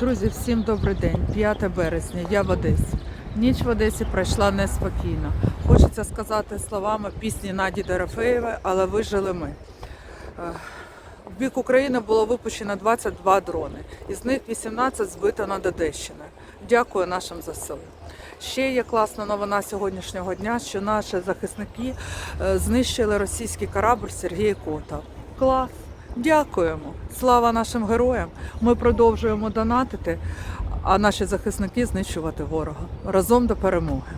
Друзі, всім добрий день. 5 березня. Я в Одесі. Ніч в Одесі пройшла неспокійно. Хочеться сказати словами пісні Наді Дорофеєвої, але вижили ми. Е, В бік України було випущено 22 дрони, із них 18 збито над Одещиною. Дякую нашим ЗСУ. Ще є класна новина сьогоднішнього дня, що наші захисники е, знищили російський корабль Сергій Котов. Клас! Дякуємо! Слава нашим героям! Ми продовжуємо донатити, а наші захисники знищувати ворога разом до перемоги.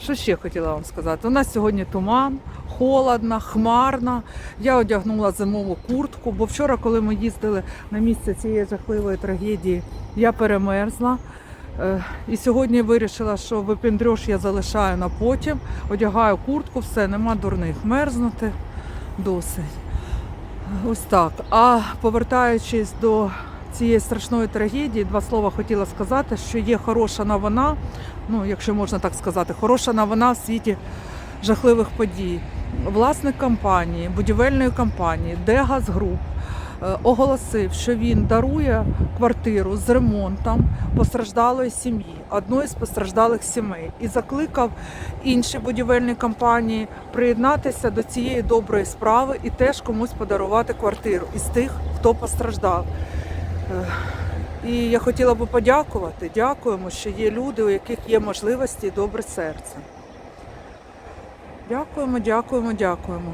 Що ще хотіла вам сказати? У нас сьогодні туман, холодно, хмарно. Я одягнула зимову куртку, бо вчора, коли ми їздили на місце цієї жахливої трагедії, я перемерзла. Е, І сьогодні вирішила, що випендрьош я залишаю на потім, одягаю куртку, все, нема дурних. Мерзнути досить. Ось так. А повертаючись до цієї страшної трагедії, два слова хотіла сказати, що є хороша новина, ну якщо можна так сказати, хороша новина в світі жахливих подій. Власник компанії, будівельної компанії Дегаз Груп оголосив, що він дарує квартиру з ремонтом постраждалої сім'ї, одної з постраждалих сімей, і закликав інші будівельні компанії приєднатися до цієї доброї справи і теж комусь подарувати квартиру із тих, хто постраждав. Е, І я хотіла би подякувати. Дякуємо, що є люди, у яких є можливості і добре серце. Дякуємо, дякуємо, дякуємо.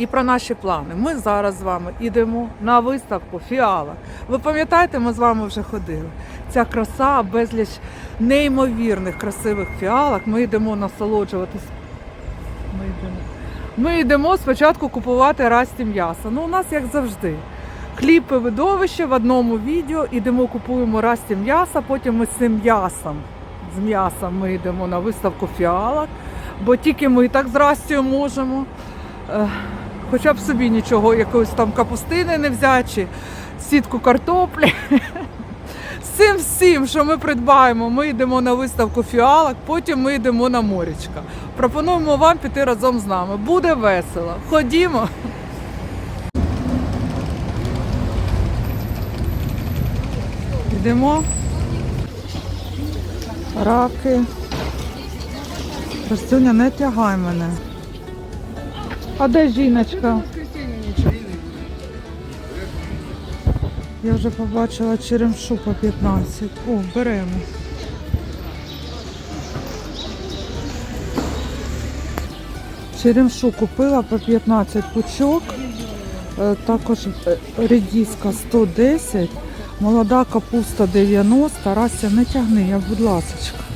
І про наші плани. Ми зараз з вами йдемо на виставку фіала. Ви пам'ятаєте, ми з вами вже ходили. Ця краса, безліч неймовірних красивих фіалок. Ми йдемо насолоджуватись. Ми йдемо. Ми йдемо спочатку купувати расті м'яса. Ну, у нас як завжди. Кліпи видовище в одному відео, ідемо купуємо расті м'яса, потім ми з цим м'ясом. З м'ясом ми йдемо на виставку фіалок, бо тільки ми так з Растю можемо. Хоча б собі нічого, якоїсь там капустини не взяти, чи сітку картоплі. З цим всім, що ми придбаємо, ми йдемо на виставку фіалок, потім ми йдемо на морічка. Пропонуємо вам піти разом з нами. Буде весело. Ходімо. Йдемо. Раки. Ростюня, не тягай мене. А де жіночка? Я вже побачила черемшу по 15. О, беремо. Черемшу купила по 15 пучок. Е, Також е, редіска 110, молода капуста 90. Рася, не тягни, я, будь ласочка.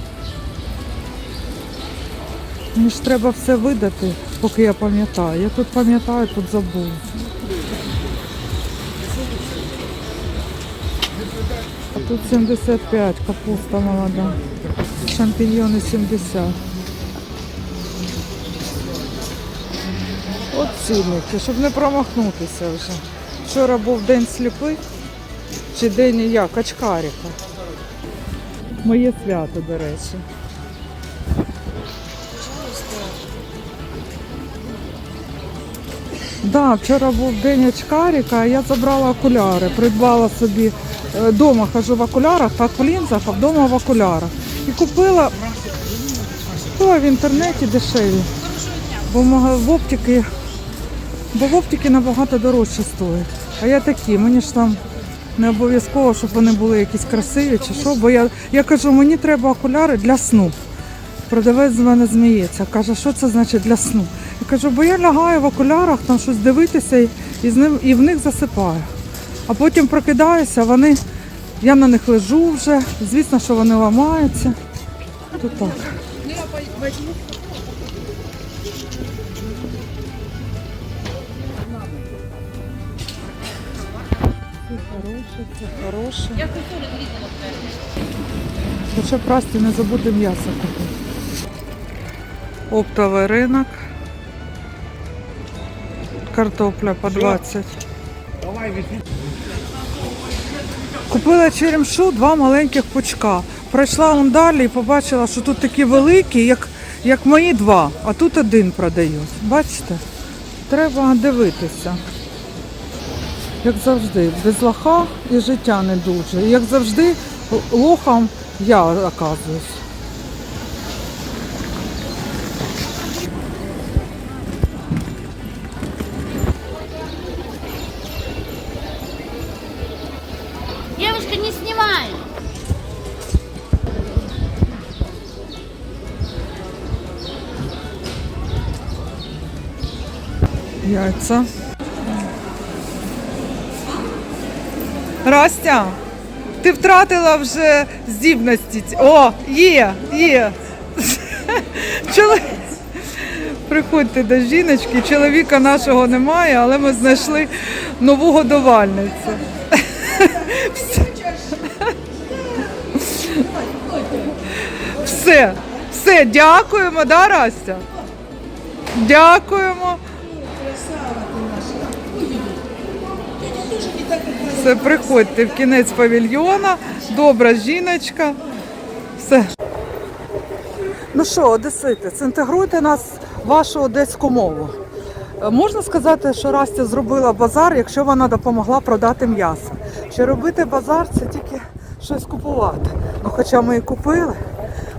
Мені ж треба все видати, поки я пам'ятаю. Я тут пам'ятаю, тут забула. А тут 75, капуста молода. Шампіньйони 70. От цінники, щоб не промахнутися вже. Вчора був день сліпий, чи день як, качкаріка. Моє свято, до речі. Да, вчора був день очкаріка, я забрала окуляри, придбала собі вдома хожу в окулярах, так в лінзах, а вдома в окулярах. І купила, купила в інтернеті дешеві, бо в оптики, бо в оптики набагато дорожче стоять. А я такі, мені ж там не обов'язково, щоб вони були якісь красиві чи що, бо я, я кажу, мені треба окуляри для сну. Продавець з мене зміється, каже, що це значить для сну. Я кажу, бо я лягаю в окулярах, там щось дивитися і, з ним, і в них засипаю. А потім прокидаюся, вони, я на них лежу вже, звісно, що вони ламаються. То так. Хороше, це хороше. Хоча прості не забути м'ясо купити. Оптовий ринок. Картопля по 20. Купила черемшу два маленьких пучка. Пройшла он далі і побачила, що тут такі великі, як, як мої два, а тут один продають. Бачите? Треба дивитися. як завжди, без лоха і життя не дуже. І як завжди, лохом я оказуюсь. Яйця. Растя, ти втратила вже здібності. О, є, є. Чоловік. Приходьте до жіночки, чоловіка нашого немає, але ми знайшли нову годувальницю. Все, все, дякуємо, да, Растя? Дякуємо. Приходьте в кінець павільйона. Добра жіночка. Все. Ну що, одесити, інтегруйте нас в вашу одеську мову. Е, Можна сказати, що Растя зробила базар, якщо вона допомогла продати м'ясо. Чи робити базар це тільки щось купувати. Ну, хоча ми і купили.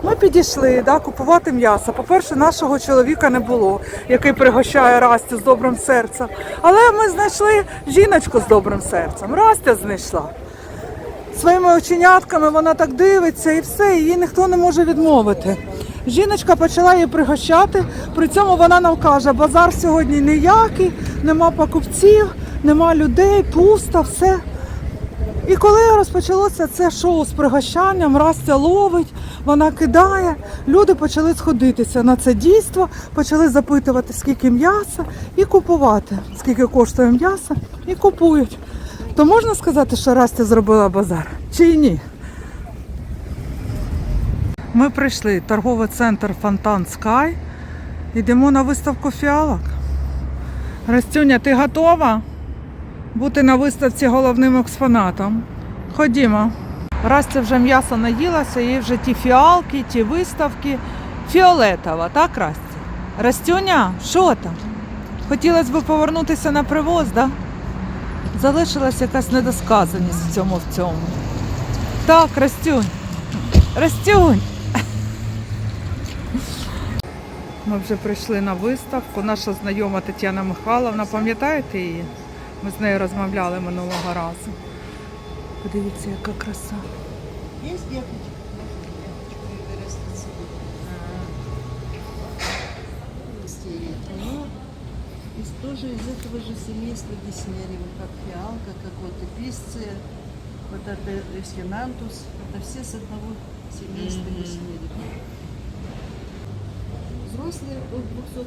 Ми підійшли да, купувати м'ясо. По-перше, нашого чоловіка не було, який пригощає Растю з добрим серцем. Але ми знайшли жіночку з добрим серцем. Растя знайшла. Своїми оченятками вона так дивиться і все, її ніхто не може відмовити. Жіночка почала її пригощати, при цьому вона нам каже, базар сьогодні ніякий, нема покупців, нема людей, пусто, все. І коли розпочалося це шоу з пригощанням, Растя ловить, вона кидає, люди почали сходитися на це дійство, почали запитувати, скільки м'яса, і купувати, скільки коштує м'ясо, і купують. То можна сказати, що Растя зробила базар? Чи ні? Ми прийшли торговий центр Фонтан Скай. Йдемо на виставку фіалок. Растюня, ти готова? Бути на виставці головним експонатом. Ходімо. Растя вже м'ясо наїлася, їй вже ті фіалки, ті виставки. Фіолетова, так, Растя? Растюня, що там? Хотілося б повернутися на привоз, да? Залишилась якась недосказаність в цьому в цьому. Так, Растюнь. Растюнь. Ми вже прийшли на виставку. Наша знайома Тетяна Михайловна, пам'ятаєте її? Ми з нею розмовляли минулого разу. Подивіться, яка краса. Есть деточка? Ну, из, тоже из этого же семейства Деснерева, как фиалка, как вот эписция, вот это эсхинантус, это все с одного семейства Деснерева. Взрослые от 250.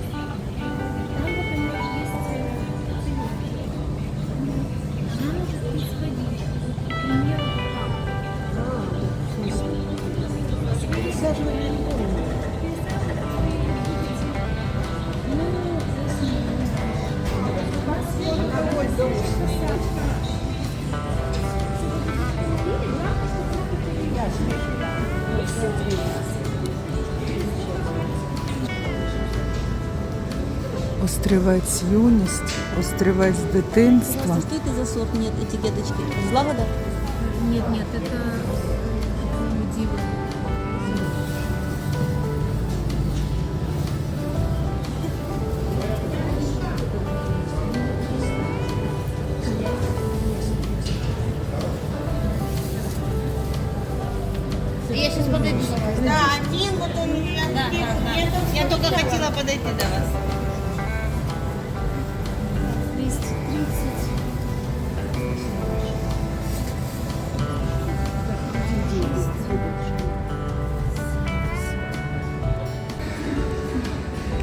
Острівець юність, острівець дитинства. Что это за сорт? Нет этикеточки. Злагода? Нет, нет, это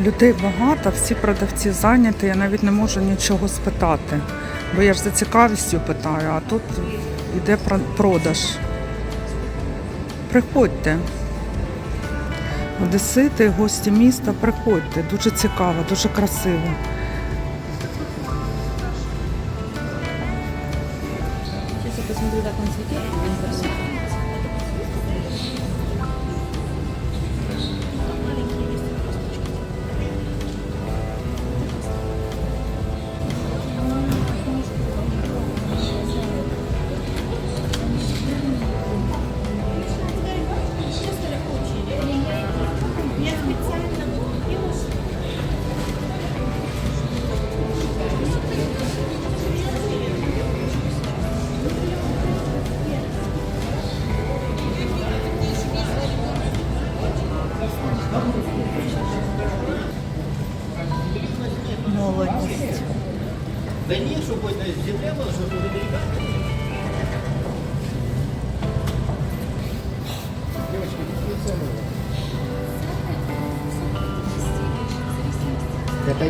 Людей багато, всі продавці зайняті, я навіть не можу нічого спитати. Бо я ж за цікавістю питаю, а тут йде продаж. Приходьте. Одесити, гості міста, приходьте. Дуже цікаво, дуже красиво.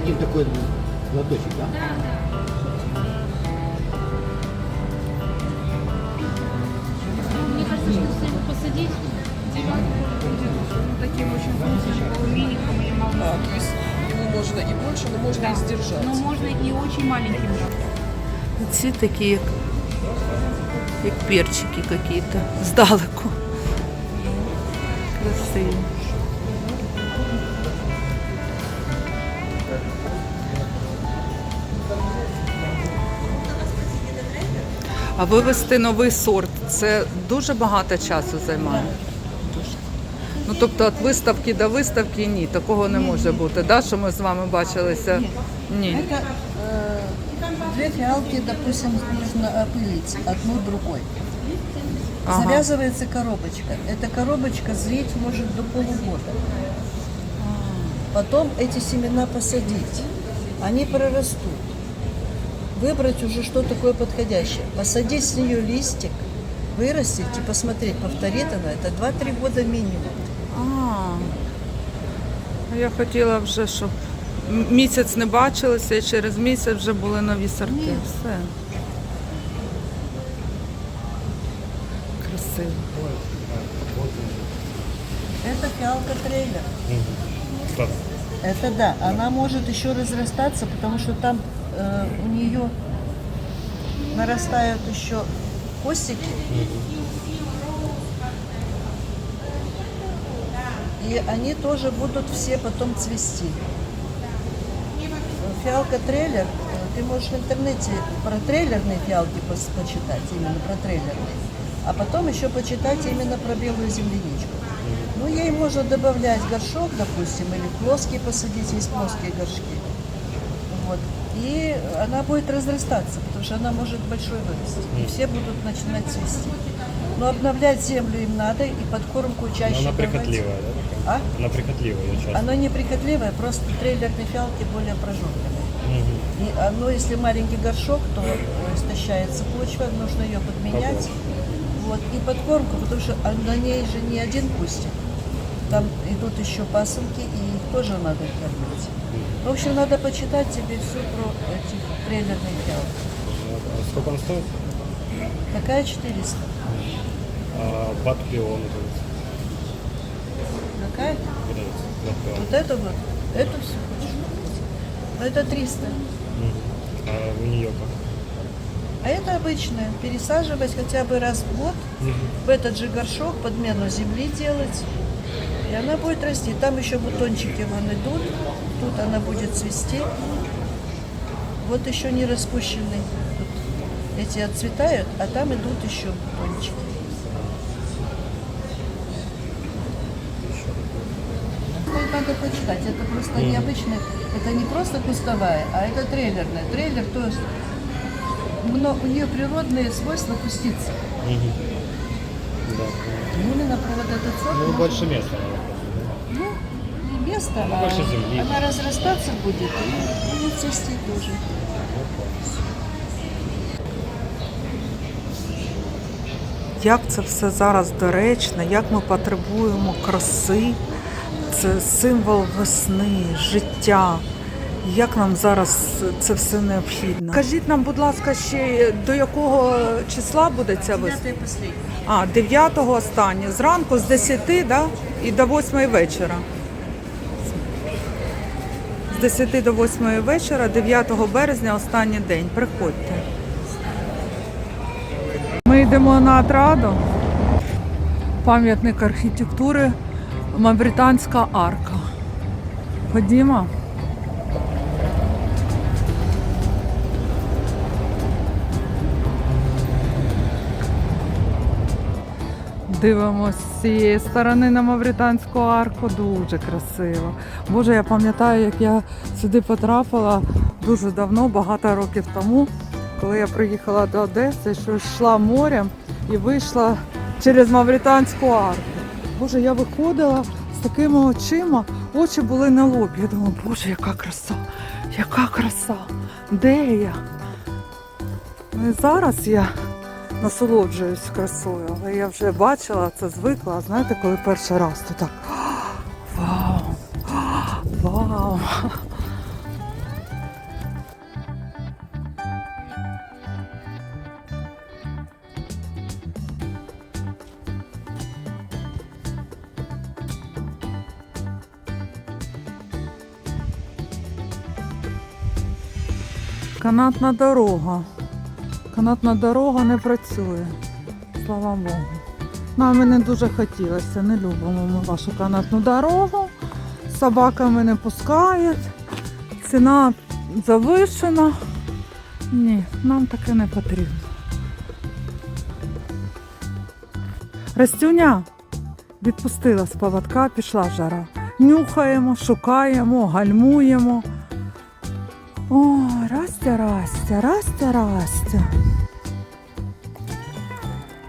один такой ладошек, да? Мне кажется, что если его посадить, таким очень крупным алюминиевым или Да, то есть ему можно и больше, но можно и сдержать. но можно и очень маленьким. Ці такі, як, як перчики какие-то, здалеку. Красиві. А вивести новий сорт це дуже багато часу займає. Дуже. Ну тобто від виставки до виставки ні, такого не може бути. Да, що ми з вами бачилися? Ні. Это э, две фиалки, допустим, нужно опылить одну другой. Ага. Завязывается коробочка. Эта коробочка зреть может до полугода. Потом эти семена посадить. Они прорастут. Выбрать уже что такое подходящее. Посадить с нее листик, вырастить и посмотреть, повторит она. Это 2-3 года минимум. А, я хотіла вже, щоб м- місяць не бачилися, і через місяць вже були нові сорти. Ні. Все. Красиво. Это фиалка трейлер. Это да, она может еще разрастаться, потому что там э, у нее нарастают еще костики. И они тоже будут все потом цвести. Фиалка трейлер, ты можешь в интернете про трейлерные фиалки почитать, именно про трейлерные. А потом еще почитать именно про белую земляничку. Ну, ей можно добавлять горшок, допустим, или плоский посадить, есть плоские горшки. И она будет разрастаться, потому что она может большой вырасти. И все будут начинать цвести. Но обновлять землю им надо, и подкормку чаще Она давать. прихотливая, да? А? Она прихотливая, я часто. Оно не прихотливое, просто трейлерные фиалки более прожорливые. Мгм. И оно, если маленький горшок, то э, истощается почва, нужно ее подменять. Вот, и подкормку, потому что а на ней же не один кустик. Там идут еще пасынки, и их тоже надо кормить. В общем, надо почитать тебе все про этих трейлерных фиалок. А Сколько он стоит? Такая 400. А бат пион вот Какая? Вот это вот. Это все. Это 300. Мгм. А у нее как? А это обычное. Пересаживать хотя бы раз в год в этот же горшок, подмену земли делать. И она будет расти. Там еще бутончики вон идут. Тут она будет цвести. Вот еще не распущенный. Вот эти отцветают, а там идут еще бутончики. Надо почитать. Это просто необычное. Это не просто кустовая, а это трейлерная. Трейлер, то есть мно- у нее природные свойства куститься. Именно про вот этот сорт. Ну, больше места. Ну, не место, Ну, а больше земли. она разрастаться будет и будет цвести тоже. Як це все зараз доречно, як ми потребуємо краси, це символ весни, життя. Як нам зараз це все необхідно? Кажіть нам, будь ласка, ще до якого числа буде ця виставка? А, 9 останнє. Зранку з 10 да? і до 8 вечора. З 10 до 8 вечора, 9 березня, останній день. Приходьте. Ми йдемо на Атраду. Пам'ятник архітектури Мавританська арка. Ходімо. Дивимось з цієї сторони на Мавританську арку. Дуже красиво. Боже, я пам'ятаю, як я сюди потрапила дуже давно, багато років тому, коли я приїхала до Одеси, що йшла морем і вийшла через Мавританську арку. Боже, я виходила з такими очима, очі були на лоб. Я думала, боже, яка краса, яка краса, де я? Ну і зараз я насолоджуюсь красою, але я вже бачила це звикла. Знаєте, коли перший раз, то так вау! Вау! Канатна дорога. Канатна дорога не працює. Слава Богу. Нам і не дуже хотілося, не любимо ми вашу канатну дорогу. Собаками не пускають. Ціна завишена. Ні, нам таке не потрібно. Растюня відпустила з поводка, пішла жара. Нюхаємо, шукаємо, гальмуємо. О, Растя, Растя, Растя, Растя.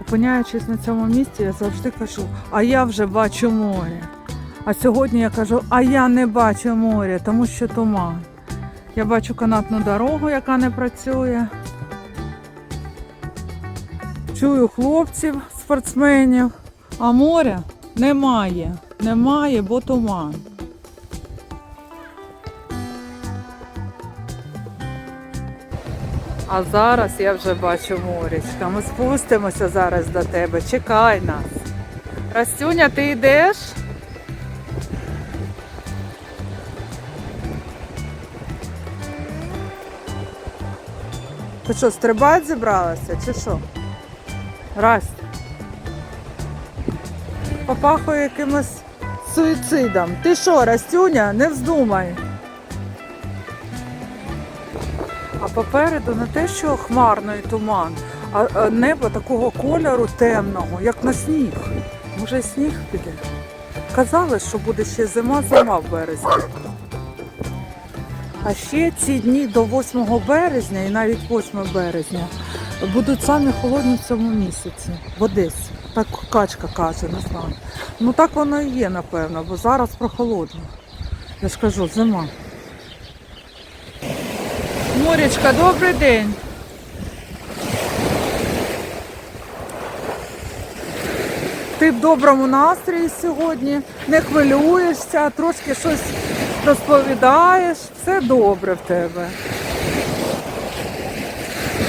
Опиняючись на цьому місці, я завжди кажу, а я вже бачу море. А сьогодні я кажу, а я не бачу моря, тому що туман. Я бачу канатну дорогу, яка не працює. Чую хлопців, спортсменів, а моря немає. Немає, бо туман. А зараз я вже бачу морячка. Ми спустимося зараз до тебе. Чекай нас. Растюня, ти йдеш? Ти що, стрибати зібралася, чи що? Расть. Попахує якимось суїцидом. Ти що, Растюня, не вздумай. Попереду не те, що хмарний туман, а небо такого кольору темного, як на сніг. Може, сніг піде. Казали, що буде ще зима, зима в березні. А ще ці дні до 8 березня і навіть 8 березня будуть самі холодні в цьому місяці в Одесі. Так качка каже, не. Ну так воно і є, напевно, бо зараз прохолодно. Я ж кажу, зима. Морячка, добрий день. Ти в доброму настрої сьогодні, не хвилюєшся, трошки щось розповідаєш. Все добре в тебе.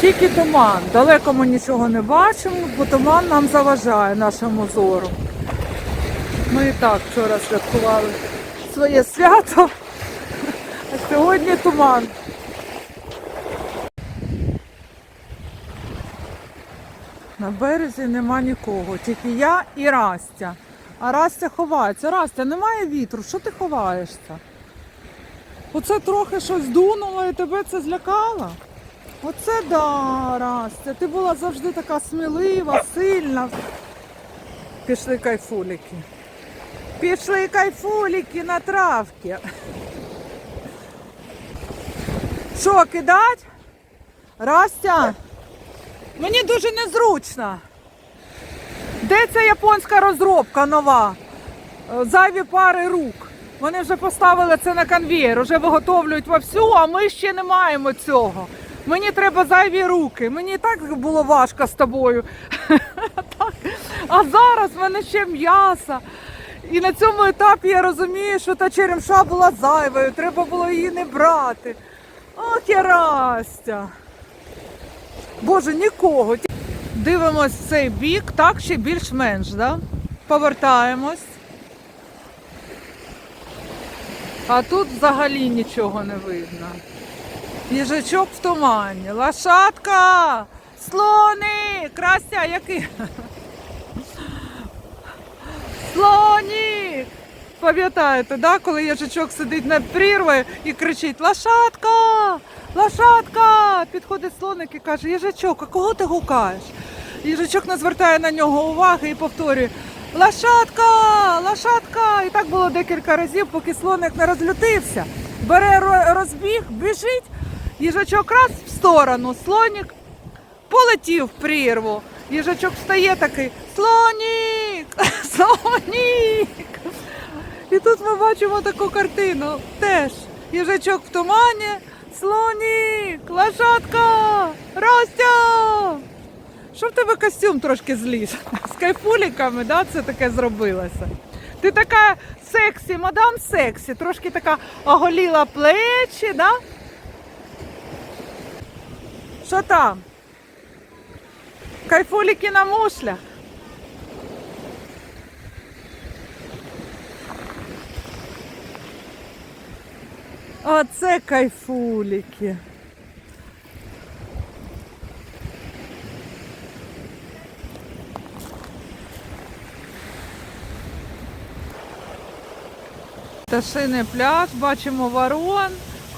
Тільки туман. Далеко ми нічого не бачимо, бо туман нам заважає нашому зору. Ми і так вчора святкували своє свято, а сьогодні туман. На березі нема нікого, тільки я і Растя. А Растя ховається. Растя, немає вітру, що ти ховаєшся? Оце трохи щось дунуло і тебе це злякало? Оце да, Растя. Ти була завжди така смілива, сильна. Пішли кайфуліки. Пішли кайфуліки на травки. Що, кидать? Растя? Мені дуже незручно. Де ця японська розробка нова? Е, Зайві пари рук. Вони вже поставили це на конвієр, вже виготовлюють вовсю, а ми ще не маємо цього. Мені треба зайві руки. Мені так було важко з тобою. А зараз в мене ще м'ясо. І на цьому етапі я розумію, що та черемша була зайвою, треба було її не брати. Ох, я. Боже, нікого. Дивимось цей бік, так ще більш-менш, да? Повертаємось. А тут взагалі нічого не видно. Їжачок в тумані. Лошадка! Слоник! Крася, який? Слонік! Пам'ятаєте, да? коли їжачок сидить над прірвою і кричить Лошадка! Лошадка! Підходить слоник і каже, їжачок, а кого ти гукаєш? Їжачок не звертає на нього уваги і повторює Лошадка! Лошадка! І так було декілька разів, поки слоник не розлютився. Бере розбіг, біжить, їжачок раз в сторону, слонік полетів в прірву. Їжачок встає такий Слонік! Слонік! І тут ми бачимо таку картину. Теж їжачок в тумані, слонік, лошадка, Ростя! Що в тебе костюм трошки зліз? З кайфуліками, да, це таке зробилося. Ти така сексі, мадам сексі, трошки така оголіла плечі, да? Що там? Кайфуліки на мушлях. Оце кайфуліки. Пташиний пляж, бачимо ворон.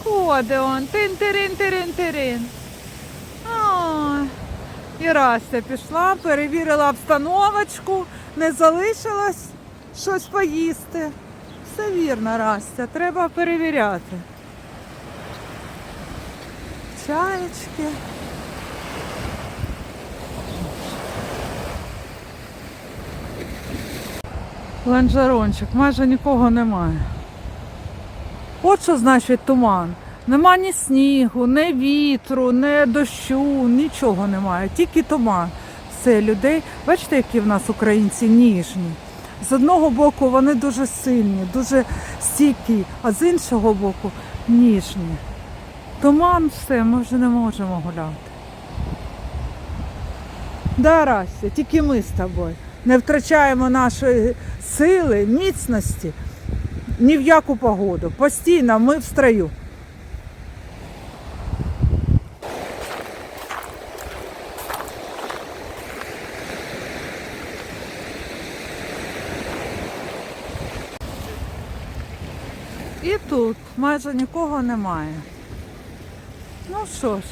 Ходить он. Тин-тирин-тирин-тирин. І Растя пішла, перевірила обстановочку, не залишилось щось поїсти. Все вірно, Растя, треба перевіряти. Чаєчки. Ланжерончик, майже нікого немає. От що значить туман. Нема ні снігу, ні вітру, ні дощу, нічого немає, тільки туман. Все, людей, бачите, які в нас українці ніжні. З одного боку вони дуже сильні, дуже стійкі, а з іншого боку ніжні. Туман все, ми вже не можемо гуляти. Да, Растя, тільки ми з тобою не втрачаємо нашої сили, міцності ні в яку погоду. Постійно ми в строю. І тут майже нікого немає. Ну що ж,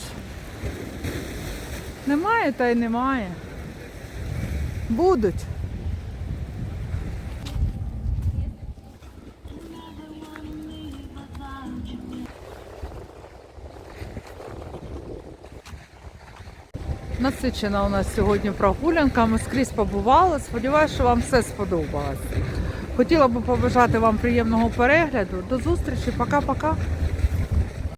немає та й немає. Будуть. Насичена у нас сьогодні прогулянка. Ми скрізь побували. Сподіваюся, що вам все сподобалось. Хотіла би побажати вам приємного перегляду. До зустрічі. Пока-пока.